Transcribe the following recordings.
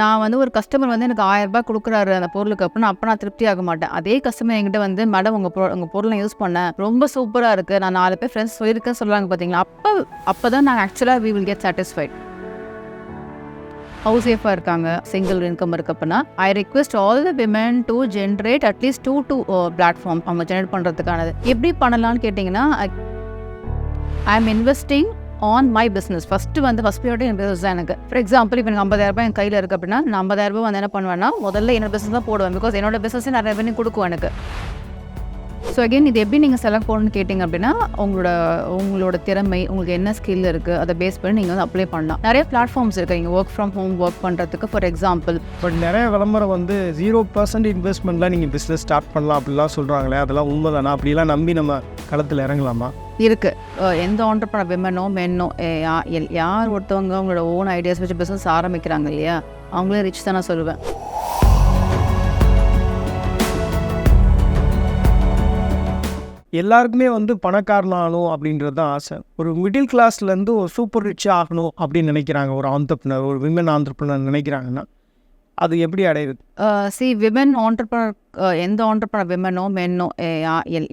நான் வந்து ஒரு கஸ்டமர் வந்து எனக்கு ஆயிரம் கொடுக்குறாரு அந்த பொருளுக்கு அப்படின்னா அப்போ நான் திருப்தி ஆக மாட்டேன். அதே கஸ்டமர் என்கிட்ட வந்து மேடம் உங்கள் பொருள் உங்கள் பொருளை யூஸ் பண்ணேன். ரொம்ப சூப்பராக இருக்குது நான் நாலு பேர் ஃப்ரெண்ட்ஸ் சொல்லியிருக்கேன்னு சொல்லுவாங்க பார்த்தீங்களா அப்போ அப்போ தான் நாங்கள் ஆக்சுவலாக we will get satisfied house சேஃபாக இருக்காங்க. சிங்கிள் இன்கம் இருக்கு அப்படின்னா I request all the women to generate at least two two platform அவங்க ஜென்ரேட் பண்ணுறதுக்கானது எப்படி பண்ணலாம்னு கேட்டிங்கன்னா I am investing on my business first வந்து ஃபஸ்ட் ப்ரியாரிட்டி என் பிஸ்னஸ் தான் எனக்கு. ஃபார் எக்ஸாம்பிள் இப்போ எனக்கு ஐம்பதாயிரம் ரூபாய் என் கையில் இருக்குது அப்படின்னா நான் ஐம்பதாயிரரூபா வந்து என்ன பண்ணுவேன்னா முதல்ல என்னோட பிஸ்னஸ் தான் போடுவேன். பிகாஸ் என்னோட பிஸ்னஸே நிறைய பேர் கொடுக்கும் எனக்கு. ஸோ அகைன் இது எப்படி நீங்கள் செலக்ட் பண்ணணும்னு கேட்டிங்க அப்படின்னா உங்களோட உங்களோட திறமை உங்களுக்கு என்ன ஸ்கில் இருக்குது அதை பேஸ் பண்ணி நீங்கள் வந்து அப்ளை பண்ணலாம். நிறைய பிளாட்ஃபார்ம்ஸ் இருக்குது நீங்கள் ஒர்க் ஃப்ரம் ஹோம் ஒர்க் பண்ணுறதுக்கு ஃபார் எக்ஸாம்பிள் பட் நிறைய விளம்பரம் வந்து ஜீரோ பர்சன்ட் இன்வெஸ்ட்மெண்ட்டில் நீங்கள் பிஸ்னஸ் ஸ்டார்ட் பண்ணலாம் அப்படிலாம் சொல்கிறாங்களே அதெல்லாம் உண்மை தானே அப்படிலாம் நம்பி நம்ம களத்தில் இறங்கலாமா? இருக்குது எந்த ஆண்டர்பனர் விமனோ மென்னோ யார் ஒருத்தவங்க அவங்களோட ஓன் ஐடியாஸ் வச்சு பிஸ்னஸ் ஆரம்பிக்கிறாங்க இல்லையா? அவங்களே ரிச் தான் நான் சொல்லுவேன். எல்லாருக்குமே வந்து பணக்காரனாகணும் அப்படின்றது தான் ஆசை. ஒரு மிடில் கிளாஸ்லேருந்து ஒரு சூப்பர் ரிச் ஆகணும் அப்படின்னு நினைக்கிறாங்க. ஒரு ஆண்டர்பனர் ஒரு விமன் ஆண்டர்பனர் நினைக்கிறாங்கன்னா அது எப்படி அடையுது? சி விமன் ஆண்டர்பனர் எந்த ஆண்டர்பனர் விமனோ மென்னோ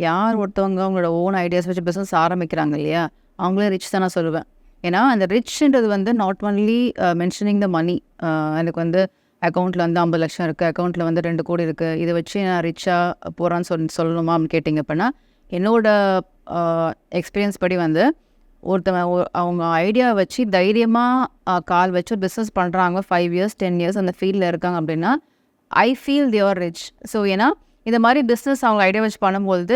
யார் ஒருத்தவங்க அவங்களோட ஓன் ஐடியாஸ் வச்சு பிஸ்னஸ் ஆரம்பிக்கிறாங்க இல்லையா? அவங்களே ரிச் தான் நான் சொல்லுவேன். ஏன்னா அந்த ரிச்ன்றது வந்து not only mentioning the money எனக்கு வந்து அக்கௌண்ட்டில் வந்து ஐம்பது லட்சம் இருக்குது அக்கௌண்ட்டில் வந்து ரெண்டு கோடி இருக்குது இதை வச்சு நான் ரிச்சாக போகிறான்னு சொல் சொல்லணுமா அப்படின்னு கேட்டிங்க அப்படின்னா என்னோட எக்ஸ்பீரியன்ஸ் படி வந்து ஒருத்தவன் ஒ- அவங்க ஐடியா வச்சு தைரியமாக கால் வச்சு ஒரு பிஸ்னஸ் பண்ணுறாங்க ஃபைவ் இயர்ஸ் டென் இயர்ஸ் அந்த ஃபீல்டில் இருக்காங்க அப்படின்னா I feel they're rich so ஏன்னா இந்த மாதிரி பிஸ்னஸ் அவங்க ஐடியா வச்சு பண்ணும்போது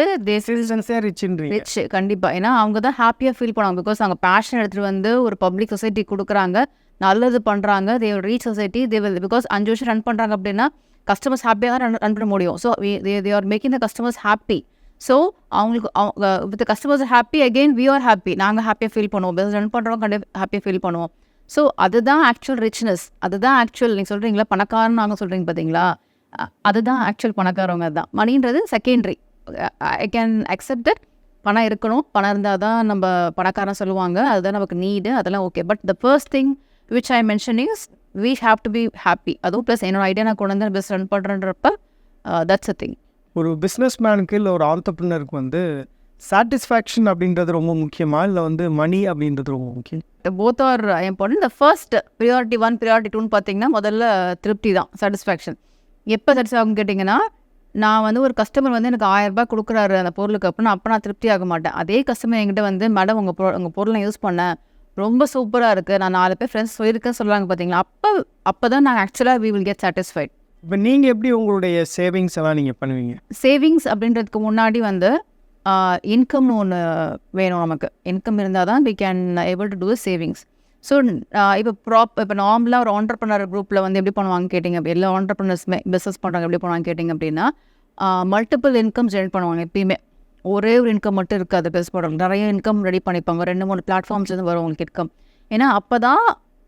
ரிச் கண்டிப்பாக ஏன்னா அவங்க தான் ஹாப்பியாக ஃபீல் பண்ணுவாங்க. பிகாஸ் அவங்க பேஷன் எடுத்துகிட்டு வந்து ஒரு பப்ளிக் சொசைட்டி கொடுக்குறாங்க நல்லது பண்ணுறாங்க they reach society they will because அஞ்சு வருஷம் ரன் பண்ணுறாங்க அப்படின்னா கஸ்டமர்ஸ் ஹாப்பியாக தான் ரன் ரன் பண்ண முடியும். So they are making the customers happy so அவங்களுக்கு அவங்க with customers happy again we are happy நாங்கள் ஹாப்பியாக ஃபீல் பண்ணுவோம். பிஸ்னஸ் ரன் பண்ணுறோம் கண்டிப்பாக ஹாப்பியாக ஃபீல் பண்ணுவோம். ஸோ அதுதான் ஆக்சுவல் ரிச்னஸ் அதுதான் ஆக்சுவல் நீங்கள் சொல்கிறீங்களா பணக்காரன் நாங்கள் சொல்கிறீங்க பார்த்தீங்களா அதுதான் ஆக்சுவல் பணக்காரவங்க தான். மணின்றது secondary I can accept that பணம் இருக்கணும். பணம் இருந்தால் தான் நம்ம பணக்காரன் சொல்லுவாங்க. அதுதான் நமக்கு நீடு அதெல்லாம் okay but the first thing which I mention is we have to be happy அதுவும் ப்ளஸ் என்னோடய ஐடியா நான் கொண்டு வந்து பெஸ்ட் ரன் பண்ணுறன்றப்ப தட்ஸ் அ திங் ஒரு பிஸ்னஸ் மேனுக்கு இல்லை ஒரு ஆண்டர்பனருக்கு வந்து சாட்டிஸ்ஃபேக்ஷன் அப்படின்றது ரொம்ப முக்கியமா? இல்லை வந்து மணி அப்படின்றது ரொம்ப முக்கியம்? போத் ஆர் இம்பார்ட்டன்ட் இந்த ஃபர்ஸ்ட் ப்ரியாரிட்டி ஒன் ப்ரியாரிட்டி டூன்னு பார்த்தீங்கன்னா முதல்ல திருப்தி தான் சாட்டிஸ்ஃபேக்ஷன் எப்போ சாட்டிஸ்ஃபேக்ஷன் கேட்டிங்கன்னா நான் வந்து ஒரு கஸ்டமர் வந்து எனக்கு ஆயிரம் ரூபாய் கொடுக்குறாரு அந்த பொருளுக்கு அப்புறம் அப்போ நான் திருப்தி ஆக மாட்டேன். அதே கஸ்டமர் என்கிட்ட வந்து மேடம் உங்கள் பொருள் உங்கள் பொருளை யூஸ் பண்ணேன் ரொம்ப சூப்பராக இருக்குது நான் நாலு பேர் ஃப்ரெண்ட்ஸ் சொல்லியிருக்கேன்னு சொல்கிறாங்க பார்த்தீங்களா? அப்போ அப்போ தான் நாங்கள் ஆக்சுவலாக வி வில் கெட் சாட்டிஸ்ஃபைட் இப்போ நீங்கள் எப்படி உங்களுடைய சேவிங்ஸ் எல்லாம் நீங்கள் பண்ணுவீங்க? சேவிங்ஸ் அப்படின்றதுக்கு முன்னாடி வந்து இன்கம்னு ஒன்று வேணும் நமக்கு. இன்கம் இருந்தால் தான் we can able to do savings so இப்போ ப்ராப் இப்போ நார்மலாக ஒரு ஆண்டர்பனர் குரூப்பில் வந்து எப்படி பண்ணுவாங்க கேட்டிங்க அப்படி எல்லா ஆண்டர்பனர்ஸுமே பிஸ்னஸ் பண்ணுறாங்க எப்படி பண்ணுவாங்க கேட்டிங்க அப்படின்னா மல்டிபிள் இன்கம் ஜென்ரேட் பண்ணுவாங்க எப்பயுமே. ஒரே ஒரு இன்கம் மட்டும் இருக்காது பிஸ்னஸ் பண்ணுறவங்க நிறைய இன்கம் ரெடி பண்ணிப்பாங்க. ரெண்டு மூணு பிளாட்ஃபார்ம்ஸ்லேருந்து வரும் உங்களுக்கு இன்கம் ஏன்னா அப்போ தான்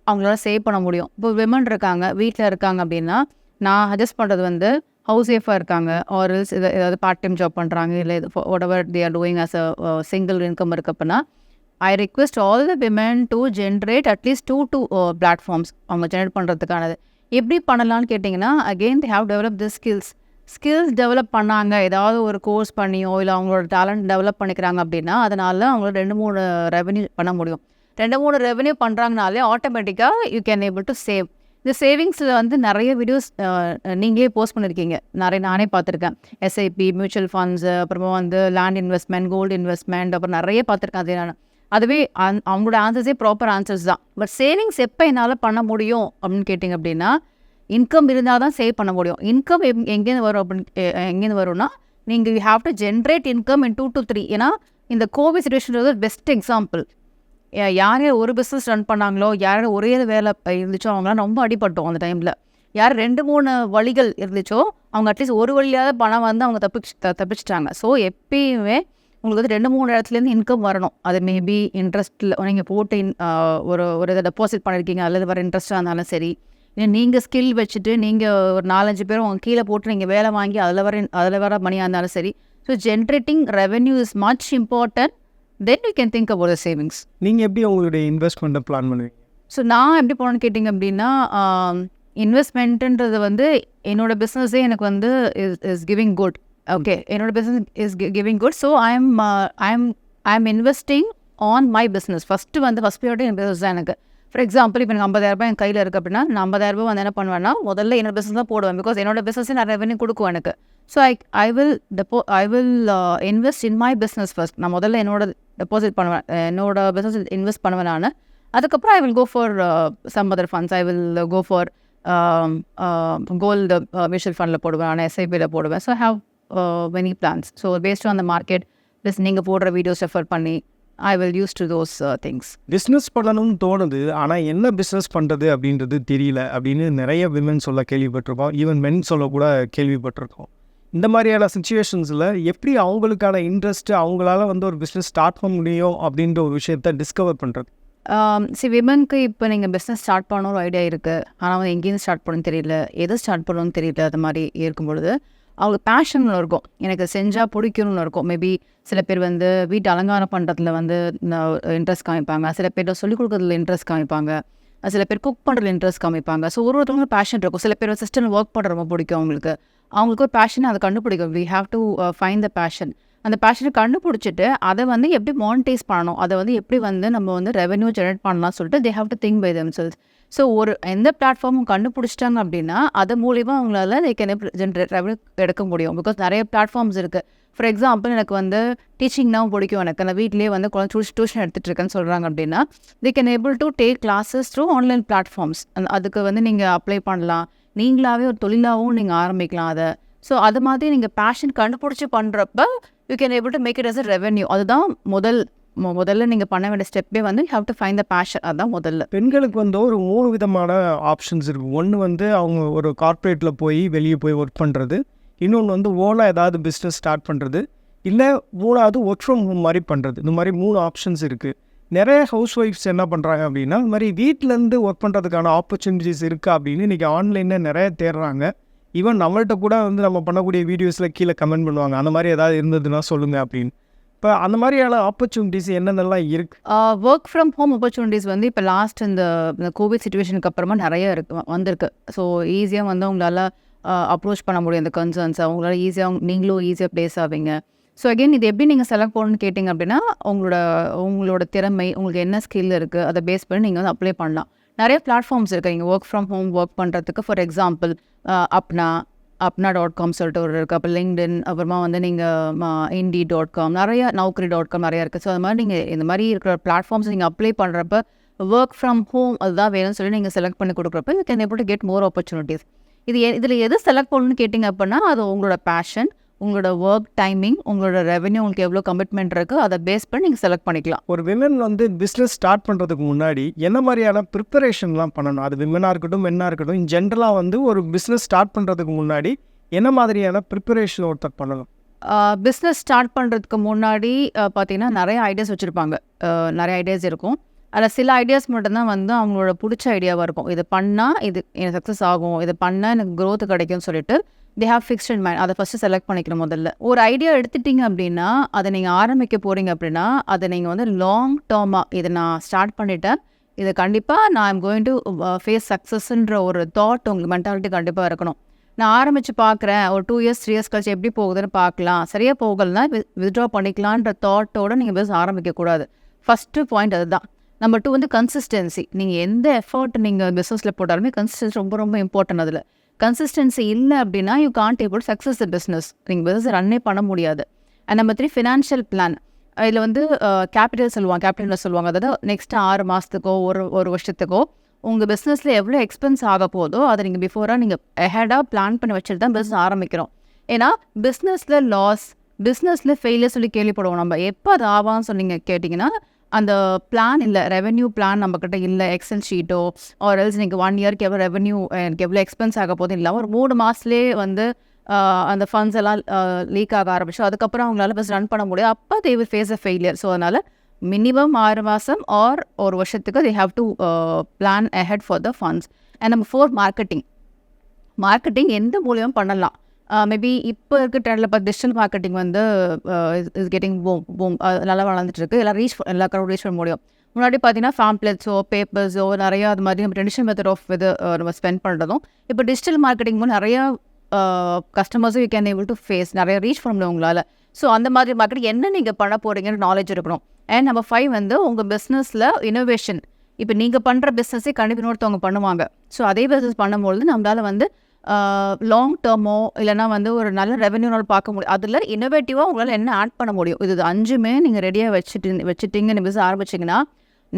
அவங்களால சேவ் பண்ண முடியும். இப்போ விமன் இருக்காங்க வீட்டில் இருக்காங்க அப்படின்னா நான் சஜஸ்ட் பண்ணுறது வந்து ஹவுஸ் ஏஃபாக இருக்காங்க ஆர்எல்ஸ் இதை ஏதாவது பார்ட் டைம் ஜாப் பண்ணுறாங்க இல்லை இது whatever they are doing as a single income இருக்கு I request all the women to generate at least two two platforms அவங்க ஜென்ரேட் பண்ணுறதுக்கானது எப்படி பண்ணலான்னு கேட்டிங்கன்னா again they have develop the skills skills develop பண்ணாங்க ஏதாவது ஒரு கோர்ஸ் பண்ணியோ இல்லை அவங்களோட டேலண்ட் டெவலப் பண்ணிக்கிறாங்க அப்படின்னா அதனால அவங்கள ரெண்டு மூணு ரெவன்யூ பண்ண முடியும். ரெண்டு மூணு ரெவன்யூ பண்ணுறாங்கனாலே ஆட்டோமேட்டிக்காக you can able to save இந்த சேவிங்ஸில் வந்து நிறைய வீடியோஸ் நீங்களே போஸ்ட் பண்ணியிருக்கீங்க நிறைய நானே பார்த்துருக்கேன். எஸ்ஐபி மியூச்சுவல் ஃபண்ட்ஸ் அப்புறமா வந்து லேண்ட் இன்வெஸ்ட்மெண்ட் கோல்டு இன்வெஸ்ட்மெண்ட் அப்புறம் நிறைய பார்த்துருக்கேன் அது நான். அதுவே அந் அவங்களோட ஆன்சர்ஸே ப்ராப்பர் ஆன்சர்ஸ் தான். பட் சேவிங்ஸ் எப்போ என்னால் பண்ண முடியும் அப்படின்னு கேட்டிங்க அப்படின்னா இன்கம் இருந்தால் தான் சேவ் பண்ண முடியும். இன்கம் எங் எங்கேருந்து வரும் அப்படின்னு எங்கேருந்து வரும்னா நீங்கள் you have to generate income in two to three ஏன்னா இந்த கோவிட் சுச்சுவேஷன் பெஸ்ட் எக்ஸாம்பிள் யார் யார் ஒரு பிஸ்னஸ் ரன் பண்ணாங்களோ யார் ஒரே வேலை இருந்துச்சோ அவங்களாம் ரொம்ப அடிபட்டோம் அந்த டைமில் யார் ரெண்டு மூணு வழிகள் இருந்துச்சோ அவங்க அட்லீஸ்ட் ஒரு வழியாவது பணம் வந்து அவங்க தப்பிச்சு த- தப்பிச்சிட்டாங்க. ஸோ எப்பயுமே உங்களுக்கு வந்து ரெண்டு மூணு இடத்துலேருந்து இன்கம் வரணும். அது மேபி இன்ட்ரெஸ்ட்டில் நீங்கள் போட்டு இன் ஒரு ஒரு இதை டெபாசிட் பண்ணியிருக்கீங்க அல்லது வர இன்ட்ரெஸ்ட்டாக இருந்தாலும் சரி. இல்லை நீங்கள் ஸ்கில் வச்சுட்டு நீங்கள் ஒரு நாலஞ்சு பேரும் உங்கள் கீழே போட்டு நீங்கள் வேலை வாங்கி அதில் வர அதில் வர மணியாக இருந்தாலும் சரி. So generating revenue is much important then you can think about the savings நீங்கள் எப்படி உங்களுடைய இன்வெஸ்ட்மெண்ட்டை பிளான் பண்ணுவீங்க? ஸோ நான் எப்படி போனேன்னு கேட்டிங்க அப்படின்னா இன்வெஸ்ட்மெண்ட்டுன்றது வந்து என்னோட பிஸ்னஸே எனக்கு வந்து is is giving good okay என்னோட business is giving good so I am I am I am investing on my business first வந்து ஃபஸ்ட் ப்ரியாரிட்டி என் பிஸ்னஸ் தான் எனக்கு. ஃபார் எக்ஸாம்பிள் இப்போ எனக்கு ஐம்பதாயிரரூபா என் கையில் இருக்குது அப்படின்னா நான் ஐம்பதாயிரரூபா வந்து என்ன பண்ணுவேன்னா முதல்ல என்னோட பிஸ்னஸ் தான் போடுவேன். பிகாஸ் என்னோட பிஸ்னஸே நான் ரெவன்யூ கொடுக்கும் எனக்கு. So I I will depot I will invest in my business first நான் முதல்ல என்னோட டெபாசிட் பண்ணுவேன் என்னோட பிஸ்னஸ் இன்வெஸ்ட் பண்ணுவேன் நான் அதுக்கப்புறம் I will go for some other funds I will go for gold mutual ஃபண்டில் போடுவேன் நான் எஸ்ஐபியில் போடுவேன். So have many plans so based on the market plus நீங்கள் போடுற வீடியோஸ் ரெஃபர் பண்ணி I will use to those things business பண்ணணும்னு தோணுது. ஆனால் என்ன பிஸ்னஸ் பண்ணுறது அப்படின்றது தெரியல அப்படின்னு நிறைய விமன் சொல்ல கேள்விப்பட்டிருக்கோம் ஈவன் மென் சொல்ல கூட கேள்விப்பட்டிருக்கோம். இந்த மாதிரியான சுச்சுவேஷன்ஸில் எப்படி அவங்களுக்கான இன்ட்ரெஸ்ட்டு அவங்களால வந்து ஒரு பிஸ்னஸ் ஸ்டார்ட் பண்ண முடியும் அப்படின்ற ஒரு விஷயத்த டிஸ்கவர் பண்ணுறது சி விமனுக்கு இப்போ நீங்கள் பிஸ்னஸ் ஸ்டார்ட் பண்ண ஒரு ஐடியா இருக்குது ஆனால் வந்து எங்கேயும் ஸ்டார்ட் பண்ணணும்னு தெரியல எதை ஸ்டார்ட் பண்ணணும்னு தெரியல அது மாதிரி இருக்கும் பொழுது அவங்களுக்கு பேஷன் இருக்கும். எனக்கு செஞ்சால் பிடிக்கணும்னு இருக்கும். மேபி சில பேர் வந்து வீட்டு அலங்காரம் பண்ணுறதுல வந்து இன்ட்ரெஸ்ட் காமிப்பாங்க. சில பேர் சொல்லிக் கொடுக்குறதுல இன்ட்ரெஸ்ட் காமிப்பாங்க. சில பேர் குக் பண்ணுறதுல இன்ட்ரெஸ்ட் காமிப்பாங்க. ஸோ ஒரு ஒருத்தவங்களுக்கு பேஷன் இருக்கும். சில பேர் சிஸ்டம் ஒர்க் பண்ணுற ரொம்ப பிடிக்கும் அவங்களுக்கு. அவங்களுக்கு ஒரு பேஷனை அதை கண்டுபிடிக்கும். We have to find the passion அந்த பேஷனை கண்டுபிடிச்சிட்டு அதை வந்து எப்படி மானிட்டைஸ் பண்ணணும்? அதை வந்து எப்படி வந்து நம்ம வந்து ரெவென்யூ ஜெனரேட் பண்ணலாம் சொல்லிட்டு they have to think by themselves so ஒரு எந்த பிளாட்ஃபார்மும் கண்டுபிடிச்சிட்டாங்க அப்படின்னா அது மூலிமா அவங்களால தே கேன் ஜென்ரேட் ரெவன்யூ எடுக்க முடியும். பிகாஸ் நிறைய பிளாட்ஃபார்ம்ஸ் இருக்குது ஃபார் எக்ஸாம்பிள் எனக்கு வந்து டீச்சிங் தான் பிடிக்கும். எனக்கு நான் வீட்லேயே வந்து குழந்தை டியூஷன் டியூஷன் எடுத்துகிட்டு இருக்கேன்னு சொல்கிறாங்க அப்படின்னா they can able to take classes through online platforms அதுக்கு வந்து நீங்கள் அப்ளை பண்ணலாம். நீங்களாகவே ஒரு தொழிலாகவும் நீங்கள் ஆரம்பிக்கலாம் அதை. ஸோ அது மாதிரி நீங்கள் பேஷன் கண்டுபிடிச்சி பண்ணுறப்ப you can able to make it as a revenue அதுதான் முதல் முதல்ல நீங்கள் பண்ண வேண்டிய ஸ்டெப்பே வந்து have to find the passion அதுதான் முதல்ல. பெண்களுக்கு வந்து ஒரு மூணு விதமான ஆப்ஷன்ஸ் இருக்குது ஒன்று வந்து அவங்க ஒரு கார்ப்பரேட்டில் போய் வெளியே போய் ஒர்க் பண்ணுறது இன்னொன்று வந்து ஓனாக ஏதாவது பிஸ்னஸ் ஸ்டார்ட் பண்ணுறது இல்லை மூணாவது ஒர்க் ஃப்ரம் ஹோம் மாதிரி பண்ணுறது இந்த மாதிரி மூணு ஆப்ஷன்ஸ் இருக்குது நிறைய ஹவுஸ் ஒய்ஃப்ஸ் என்ன பண்ணுறாங்க அப்படின்னா இந்த மாதிரி வீட்டிலேருந்து ஒர்க் பண்ணுறதுக்கான ஆப்பர்ச்சுனிட்டிஸ் இருக்கா அப்படின்னு இன்றைக்கி ஆன்லைனில் நிறைய தேடுறாங்க. ஈவன் நம்மள்கிட்ட கூட வந்து நம்ம பண்ணக்கூடிய வீடியோஸில் கீழே கமெண்ட் பண்ணுவாங்க. அந்த மாதிரி ஏதாவது இருந்ததுன்னா சொல்லுங்கள் அப்படின்னு. இப்போ அந்த மாதிரியான ஆப்பர்ச்சுனிட்டிஸ் என்னென்னலாம் இருக்குது ஒர்க் ஃப்ரம் ஹோம் ஆப்பர்ச்சுனிட்டிஸ் வந்து இப்போ லாஸ்ட் இந்த இந்த கோவிட் சுச்சுவேஷனுக்கு அப்புறமா நிறைய இருக்கு வந்திருக்கு. ஸோ ஈஸியாக வந்து உங்களால் அப்ரோச் பண்ண முடியும். இந்த கன்சர்ன்ஸை அவங்களால ஈஸியாக நீங்களும் ஈஸியாக ப்ளேஸ் ஆவீங்க. ஸோ அகைன் இது எப்படி நீங்கள் செலக்ட் பண்ணணும்னு கேட்டிங்க அப்படின்னா உங்களோட உங்களோட திறமை உங்களுக்கு என்ன ஸ்கில் இருக்குது அதை பேஸ் பண்ணி நீங்கள் வந்து அப்ளை பண்ணலாம். நிறைய பிளாட்ஃபார்ம்ஸ் இருக்குது நீங்கள் ஒர்க் ஃப்ரம் ஹோம் ஒர்க் பண்ணுறதுக்கு for example Apna Apna dot com சொல்லிட்டு ஒரு இருக்குது அப்புறம் லிங்க்டின் அப்புறமா வந்து நீங்கள் இண்டி டாட் காம் நிறைய நௌக்கரி டாட் காம் நிறையா இருக்குது ஸோ அது மாதிரி நீங்கள் இந்த மாதிரி இருக்கிற பிளாட்ஃபார்ம்ஸ் நீங்கள் அப்ளை பண்ணுறப்ப ஒர்க் ஃப்ரம் ஹோம் அதுதான் வேணும்னு சொல்லி நீங்கள் செலக்ட் பண்ணி கொடுக்குறப்ப you can able to get more opportunities இது இதில் எது செலக்ட் பண்ணணும்னு கேட்டிங்க அப்படின்னா அது உங்களோட பேஷன் உங்களோட ஒர்க் டைமிங் உங்களோட ரெவென்யூ உங்களுக்கு எவ்வளோ கமிட்மெண்ட் இருக்குது அதை பேஸ் பண்ணி நீங்கள் செலக்ட் பண்ணிக்கலாம். ஒரு விமன் வந்து பிஸ்னஸ் ஸ்டார்ட் பண்ணுறதுக்கு முன்னாடி என்ன மாதிரியான ப்ரிப்பரேஷன்லாம் பண்ணணும்? அது விமனாக இருக்கட்டும் மென்னாக இருக்கட்டும் இன் ஜென்ரலாக வந்து ஒரு பிஸ்னஸ் ஸ்டார்ட் பண்ணுறதுக்கு முன்னாடி என்ன மாதிரியான ப்ரிப்பரேஷன் ஒருத்தர் பண்ணணும்? பிஸ்னஸ் ஸ்டார்ட் பண்ணுறதுக்கு முன்னாடி பார்த்தீங்கன்னா நிறைய ஐடியாஸ் வச்சுருப்பாங்க. நிறைய ஐடியாஸ் இருக்கும். அதில் சில ஐடியாஸ் மட்டும்தான் வந்து அவங்களோட பிடிச்ச ஐடியாவாக இருக்கும். இது பண்ணால் இது எனக்கு சக்ஸஸ் ஆகும். இது பண்ணால் எனக்கு growth கிடைக்கும்னு சொல்லிட்டு they have fixed in mind அதை ஃபஸ்ட்டு செலக்ட் பண்ணிக்கணும் முதல்ல. ஒரு ஐடியா எடுத்துட்டீங்க அப்படின்னா அதை நீங்கள் ஆரம்பிக்க போகிறீங்க அப்படின்னா அதை நீங்கள் வந்து லாங் டேர்மாக இதை நான் ஸ்டார்ட் பண்ணிட்டேன். இதை கண்டிப்பாக நான் ஐம் கோயிங் டு ஃபேஸ் சக்ஸஸ்ன்ற ஒரு தாட் உங்களுக்கு மென்டாலிட்டி கண்டிப்பாக இருக்கணும். நான் ஆரம்பித்து பார்க்குறேன். ஒரு டூ இயர்ஸ் த்ரீ இயர்ஸ் கழிச்சு எப்படி போகுதுன்னு பார்க்கலாம். சரியாக போகலன்னா வித்ட்ரா பண்ணிக்கலான்ற தாட்டோடு நீங்கள் பிஸ் ஆரம்பிக்கக்கூடாது ஃபஸ்ட்டு பாயிண்ட் அதுதான். நம்பர் டூ வந்து கன்சிஸ்டன்சி நீங்கள் எந்த எஃபர்ட் நீங்கள் பிஸ்னஸில் போட்டாலுமே கன்சிஸ்டன்சி ரொம்ப ரொம்ப இம்பார்ட்டன்ட் அதில். கன்சிஸ்டன்சி இல்லை அப்படின்னா you can't able success the business நீங்கள் பிஸ்னஸ் ரன்னே பண்ண முடியாது. And number three financial plan இதில் வந்து கேபிட்டல் சொல்லுவாங்க கேபிட்டல் சொல்லுவாங்க. அதாவது நெக்ஸ்ட் ஆறு மாதத்துக்கோ ஒரு ஒரு வருஷத்துக்கோ உங்கள் பிஸ்னஸில் எவ்வளோ எக்ஸ்பென்ஸ் ஆக போதோ அதை நீங்கள் பிஃபோராக நீங்கள் ஹெடாக பிளான் பண்ணி வச்சுட்டு தான் பிஸ்னஸ் ஆரம்பிக்கிறோம். ஏன்னா பிஸ்னஸில் லாஸ் பிஸ்னஸில் ஃபெயிலியர் சொல்லி கேள்விப்படுவோம் நம்ம. எப்போ அது ஆவான்னு சொன்னீங்க கேட்டிங்கன்னா அந்த பிளான் இல்லை ரெவென்யூ பிளான் நம்மக்கிட்ட இல்லை எக்ஸல் ஷீட்டோ ஆர் எல்ஸ் நீங்கள் ஒன் இயர்க்கு எவ்வளோ ரெவென்யூ எனக்கு எவ்வளோ எக்ஸ்பென்ஸ் ஆக போதும் இல்லை. ஒரு மூணு மாதத்துலேயே வந்து அந்த ஃபண்ட்ஸ் எல்லாம் லீக் ஆக ஆரம்பிச்சு அதுக்கப்புறம் அவங்களால பஸ் ரன் பண்ண முடியாது. அப்போ they will face a failure so அதனால் மினிமம் ஆறு மாதம் ஆர் ஒரு வருஷத்துக்கு they have to plan ahead for the funds and நம்ம ஃபோர் மார்க்கெட்டிங் மார்க்கெட்டிங் எந்த மூலியமும் பண்ணலாம். Uh, மேபி இப்போ இருக்க ட்ரெண்டில் இப்போ டிஜிட்டல் மார்க்கெட்டிங் வந்து இஸ் கெட்டிங் பூம் பூம் நல்லா வளர்ந்துட்டுருக்கு. எல்லாம் ரீச் எல்லா ரீச் பண்ண முடியும். முன்னாடி பார்த்தீங்கன்னா ஃபேம்ப்ளெட்ஸோ பேப்பர்ஸோ நிறையா அது மாதிரி நம்ம ட்ரெடிஷனல் மெத்தட் ஆஃப் இது uh, நம்ம ஸ்பெண்ட் பண்ணுறதும் இப்போ டிஜிட்டல் மார்க்கெட்டிங் மூலம் நிறையா கஸ்டமர்ஸும் you can able to face நிறைய uh, ரீச் பண்ண முடியும் உங்களால். ஸோ அந்த மாதிரி மார்க்கெட் என்ன நீங்கள் பண்ண போகிறீங்கன்னு நாலேஜ் இருக்கணும். அண்ட் நம்பர் ஃபைவ் வந்து உங்கள் பிஸ்னஸில் இனோவேஷன் இப்போ நீங்கள் பண்ணுற பிஸ்னஸே கண்டிப்பாக இன்னொருத்தவங்க பண்ணுவாங்க. ஸோ அதே பிஸ்னஸ் பண்ணும்பொழுது நம்மளால் வந்து லாங் டேர்மோ இல்லைனா வந்து ஒரு நல்ல ரெவென்யூனால் பார்க்க முடியும். அதில் இனோவேட்டிவாக உங்களால் என்ன ஆட் பண்ண முடியும்? இது இது அஞ்சுமே நீங்கள் ரெடியாக வச்சுட்டு வச்சுட்டிங்கன்னு பிஸ்னஸ் ஆரம்பிச்சிங்கன்னா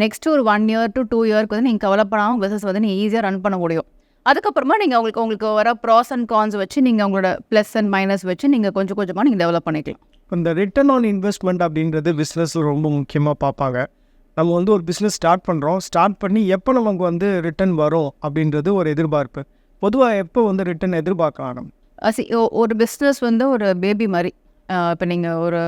நெக்ஸ்ட் ஒரு ஒன் இயர் டு டூ இயர்க்கு வந்து நீங்கள் கவலைப்படாமல் பிஸ்னஸ் வந்து நீங்கள் ஈஸியாக ரன் பண்ண முடியும். அதுக்கப்புறமா நீங்கள் உங்களுக்கு உங்களுக்கு வர ப்ராஸ் அண்ட் கான்ஸ் வச்சு நீங்கள் உங்களோட ப்ளஸ் அண்ட் மைனஸ் வச்சு நீங்கள் கொஞ்சம் கொஞ்சமாக நீங்கள் டெவலப் பண்ணிக்கலாம். இந்த ரிட்டர்ன் ஆன் இன்வெஸ்ட்மெண்ட் அப்படின்றது பிஸ்னஸில் ரொம்ப முக்கியமாக பார்ப்பாங்க. நம்ம வந்து ஒரு பிஸ்னஸ் ஸ்டார்ட் பண்ணுறோம் ஸ்டார்ட் பண்ணி எப்போ நமக்கு வந்து ரிட்டர்ன் வரும் அப்படின்றது ஒரு எதிர்பார்ப்பு. பொதுவாக எப்போ வந்து ரிட்டர்ன் எதிர்பார்க்க சி ஒரு பிஸ்னஸ் வந்து ஒரு பேபி மாதிரி இப்போ நீங்கள் ஒரு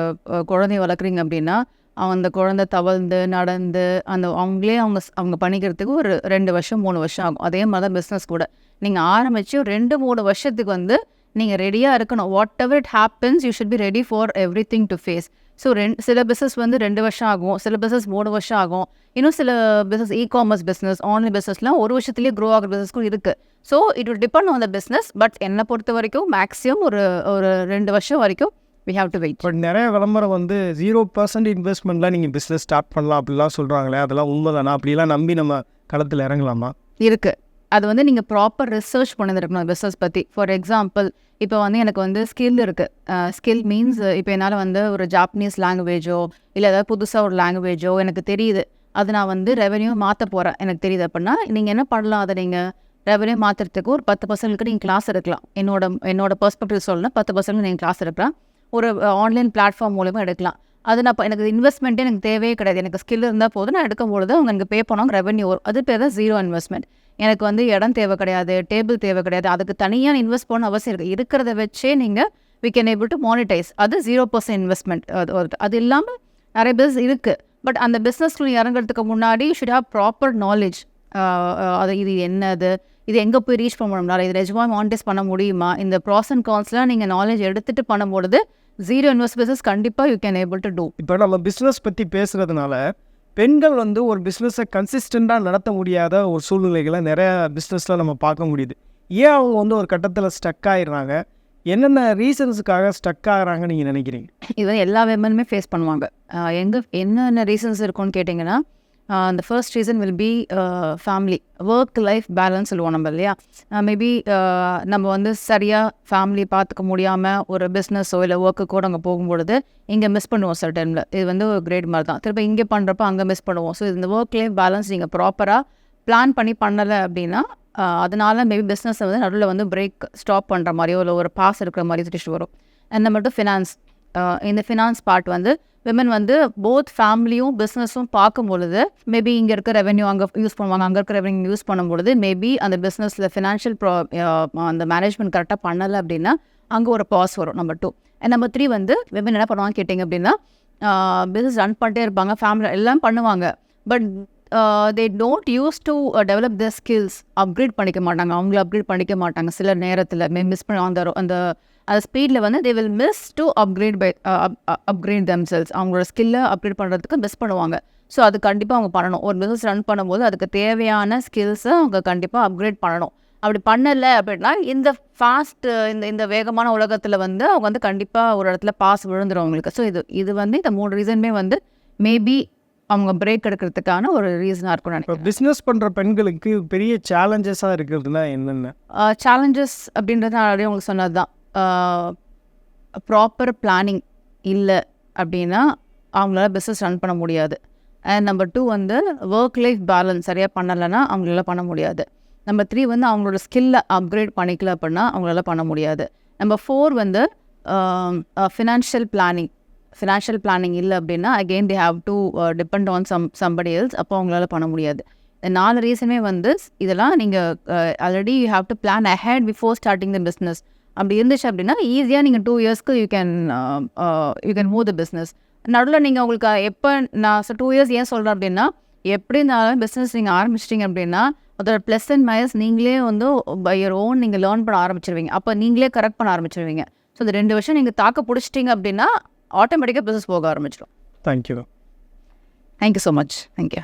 குழந்தைய வளர்க்குறீங்க அப்படின்னா அந்த குழந்தை தவழ்ந்து நடந்து அந்த அவங்களே அவங்க அவங்க பண்ணிக்கிறதுக்கு ஒரு ரெண்டு வருஷம் மூணு வருஷம் ஆகும். அதே மாதிரி தான் பிஸ்னஸ் கூட. நீங்கள் ஆரம்பித்து ரெண்டு மூணு வருஷத்துக்கு வந்து நீங்கள் ரெடியாக இருக்கணும். Whatever it happens you should be ready for everything to face so ரெண் சில பிஸ்னஸ் வந்து ரெண்டு வருஷம் ஆகும். சில பிஸ்னஸ் மூணு வருஷம் ஆகும். இன்னும் சில business e commerce business online பிஸ்னஸ்லாம் ஒரு வருஷத்துலேயே க்ரோ ஆகிற பிஸ்னஸ்க்கும் இருக்குது so it will depend on the business but என்னை பொறுத்த வரைக்கும் மேக்ஸிமம் ஒரு ஒரு ரெண்டு வருஷம் வரைக்கும் we have to wait but நிறைய விளம்பரம் வந்து ஜீரோ பர்சன்ட் இன்வெஸ்ட்மெண்ட்லாம் நீங்கள் பிஸ்னஸ் ஸ்டார்ட் பண்ணலாம் அப்படிலாம் சொல்கிறாங்களே அதெல்லாம் உண்மைதானா? அப்படிலாம் நம்பி நம்ம களத்தில் இறங்கலாமா? இருக்கு. அது வந்து நீங்கள் ப்ராப்பர் ரிசர்ச் பண்ணியிருக்கணும் பிஸ்னஸ் பற்றி ஃபார் எக்ஸாம்பிள் இப்போ வந்து எனக்கு வந்து ஸ்கில் இருக்குது ஸ்கில் மீன்ஸ் இப்போ என்னால் வந்து ஒரு ஜாப்பனீஸ் லாங்குவேஜோ இல்லை ஏதாவது புதுசாக ஒரு லாங்குவேஜோ எனக்கு தெரியுது. அது நான் வந்து ரெவென்யூ மாற்ற போகிறேன் எனக்கு தெரியுது அப்படின்னா நீங்கள் என்ன பண்ணலாம்? அதை நீங்கள் ரெவன்யூ மாற்றுறதுக்கு ஒரு பத்து பர்சன்ட்க்கு நீங்கள் கிளாஸ் எடுக்கலாம். என்னோட என்னோட பெர்ஸ்பெக்டிவ் சொல்லணும் பத்து பர்சன்ட் நீங்கள் கிளாஸ் எடுக்கலாம். ஒரு ஆன்லைன் பிளாட்ஃபார்ம் மூலமா எடுக்கலாம். அது நான் இப்போ எனக்கு இன்வெஸ்ட்மெண்ட்டே எனக்கு தேவையே கிடையாது. எனக்கு ஸ்கில் இருந்தால் போதும். நான் எடுக்கும் பொழுது அவங்க எனக்கு பே பண்ணுவாங்க. ரெவன்யூ வரும். அது பேர் தான் ஜீரோ இன்வெஸ்ட்மெண்ட் எனக்கு வந்து இடம் தேவை கிடையாது டேபிள் தேவை கிடையாது. அதுக்கு தனியாக இன்வெஸ்ட் பண்ண அவசியம் இருக்குது இருக்கிறத வச்சே நீங்கள் we can able to monetize அது ஜீரோ பர்சன்ட் இன்வெஸ்ட்மெண்ட் அது ஒரு- அது இல்லாமல் நிறைய பிஸ்னஸ் இருக்குது பட் அந்த பிஸ்னஸ்க்குள்ள இறங்குறதுக்கு முன்னாடி ஷுட் ஹாவ் ப்ராப்பர் நாலேஜ் அது இது என்னது? இது எங்கே போய் ரீச் பண்ண முடியும்னால இது நிஜமாக மானிட்டைஸ் பண்ண முடியுமா? இந்த ப்ராஸ் அண்ட் கான்ஸ்லாம் நீங்கள் நாலேஜ் எடுத்துகிட்டு பண்ணும்பொழுது ஜீரோ இன்வெஸ்ட் பிஸ்னஸ் கண்டிப்பாக you can able to do இப்போ நம்ம பிஸ்னஸ் பற்றி பேசுகிறதுனால பெண்கள் வந்து ஒரு பிஸ்னஸை கன்சிஸ்டண்ட்டாக நடத்த முடியாத ஒரு சூழ்நிலைகளை நிறையா பிஸ்னஸில் நம்ம பார்க்க முடியுது. ஏன் அவங்க வந்து ஒரு கட்டத்தில் ஸ்டக் ஆயிடுறாங்க? என்னென்ன ரீசன்ஸுக்காக ஸ்டக் ஆகிறாங்கன்னு நீங்கள் நினைக்கிறீங்க? இது எல்லா விமனுமே ஃபேஸ் பண்ணுவாங்க. எங்கே என்னென்ன ரீசன்ஸ் இருக்கும்னு கேட்டிங்கன்னா அந்த first reason will be family work life balance சொல்லுவோம் நம்ம இல்லையா? Uh, மேபி uh, நம்ம வந்து சரியாக ஃபேமிலி பார்த்துக்க முடியாமல் ஒரு பிஸ்னஸோ இல்லை ஒர்க்கு கூட அங்கே போகும்பொழுது இங்கே மிஸ் பண்ணுவோம் சில டைமில் இது வந்து ஒரு கிரேட் மாதிரி தான். திரும்ப இங்கே பண்ணுறப்ப அங்கே மிஸ் பண்ணுவோம். ஸோ இந்த ஒர்க் லைஃப் பேலன்ஸ் நீங்கள் ப்ராப்பராக பிளான் பண்ணி பண்ணலை அப்படின்னா அதனால் அதனால மேபி பிஸ்னஸை வந்து நடுவில் வந்து பிரேக் ஸ்டாப் பண்ணுற மாதிரியோ இல்லை ஒரு பாஸ் இருக்கிற மாதிரி சுட்டு வரும். அந்த மட்டும் ஃபினான்ஸ் இந்த ஃபினான்ஸ் பார்ட் வந்து விமன் வந்து போத் ஃபேமிலியும் பிஸ்னஸும் பார்க்கும் பொழுது மேபி இங்கே இருக்க ரெவென்யூ அங்கே யூஸ் பண்ணுவாங்க அங்கே இருக்க ரெவென்யூ யூஸ் பண்ணும் பொழுது மேபி அந்த பிஸ்னஸில் ஃபினான்ஷியல் ப்ரா அந்த மேனேஜ்மெண்ட் கரெக்டாக பண்ணலை அப்படின்னா அங்கே ஒரு பாஸ் வரும் நம்பர் டூ நம்பர் த்ரீ வந்து விமன் என்ன பண்ணுவாங்க கேட்டிங்க அப்படின்னா uh, பிஸ்னஸ் ரன் பண்ணிட்டே இருப்பாங்க ஃபேமிலி எல்லாம் பண்ணுவாங்க. But they don't use to develop the skills upgrade பண்ணிக்க மாட்டாங்க அவங்கள அப்கிரேட் பண்ணிக்க மாட்டாங்க சில நேரத்தில். மே மிஸ் பண்ண அந்த அந்த அந்த ஸ்பீடில் வந்து they will miss to upgrade by upgrade themselves அவங்களோட ஸ்கில்லை அப்கிரேட் பண்ணுறதுக்கு மிஸ் பண்ணுவாங்க. ஸோ அது கண்டிப்பாக அவங்க பண்ணணும். ஒரு பிஸ்னஸ் ரன் பண்ணும்போது அதுக்கு தேவையான ஸ்கில்ஸை அவங்க கண்டிப்பாக அப்கிரேட் பண்ணணும். அப்படி பண்ணலை அப்படின்னா இந்த ஃபாஸ்ட் இந்த இந்த வேகமான உலகத்தில் வந்து அவங்க வந்து கண்டிப்பாக ஒரு இடத்துல பாஸ் விழுந்துடும் அவங்களுக்கு. ஸோ இது இது வந்து இந்த மூணு ரீசனுமே வந்து மேபி அவங்க பிரேக் எடுக்கிறதுக்கான ஒரு ரீசனாக இருக்கும்னு இப்போ நினைக்கிறேன். பிஸ்னஸ் பண்ணுற பெண்களுக்கு பெரிய சேலஞ்சஸாக இருக்கிறதுனா என்னென்ன? சேலஞ்சஸ் அப்படின்றது நான் ஆல்ரெடி உங்களுக்கு சொன்னது தான் ப்ராப்பர் பிளானிங் இல்லை அப்படின்னா அவங்களால பிஸ்னஸ் ரன் பண்ண முடியாது. அண்ட் நம்பர் டூ வந்து ஒர்க் லைஃப் பேலன்ஸ் சரியாக பண்ணலைன்னா அவங்களால பண்ண முடியாது. நம்பர் த்ரீ வந்து அவங்களோட ஸ்கில்லை அப்கிரேட் பண்ணிக்கல அப்படின்னா அவங்களால பண்ண முடியாது. நம்பர் ஃபோர் வந்து ஃபினான்ஷியல் பிளானிங் ஃபினான்ஷியல் பிளானிங் இல்லை அப்படின்னா again they have to depend on some somebody else அப்போ அவங்களால பண்ண முடியாது. நாலு ரீசனே வந்து இதெல்லாம் நீங்கள் already you have to plan ahead before starting the business அப்படி இருந்துச்சு அப்படின்னா ஈஸியாக நீங்கள் டூ இயர்ஸ்க்கு you can you can move the business நடுவில் நீங்கள் உங்களுக்கு எப்போ நான் டூ இயர்ஸ் ஏன் சொல்கிறேன் அப்படின்னா எப்படி இருந்தாலும் பிஸ்னஸ் நீங்கள் ஆரம்பிச்சிட்டிங்க அப்படின்னா அதோட ப்ளஸ் அண்ட் மைனஸ் நீங்களே வந்து பை யர் ஓன் நீங்கள் லேர்ன் பண்ண ஆரம்பிச்சிருவீங்க. அப்போ நீங்களே கரெக்ட் பண்ண ஆரம்பிச்சிருவீங்க. ஸோ இந்த ரெண்டு வருஷம் நீங்கள் தாக்க பிடிச்சிட்டிங்க அப்படின்னா ஆட்டோமேட்டிக்காக பிஸ்னஸ் போக ஆரம்பிச்சிடும் thank you thank you so much thank you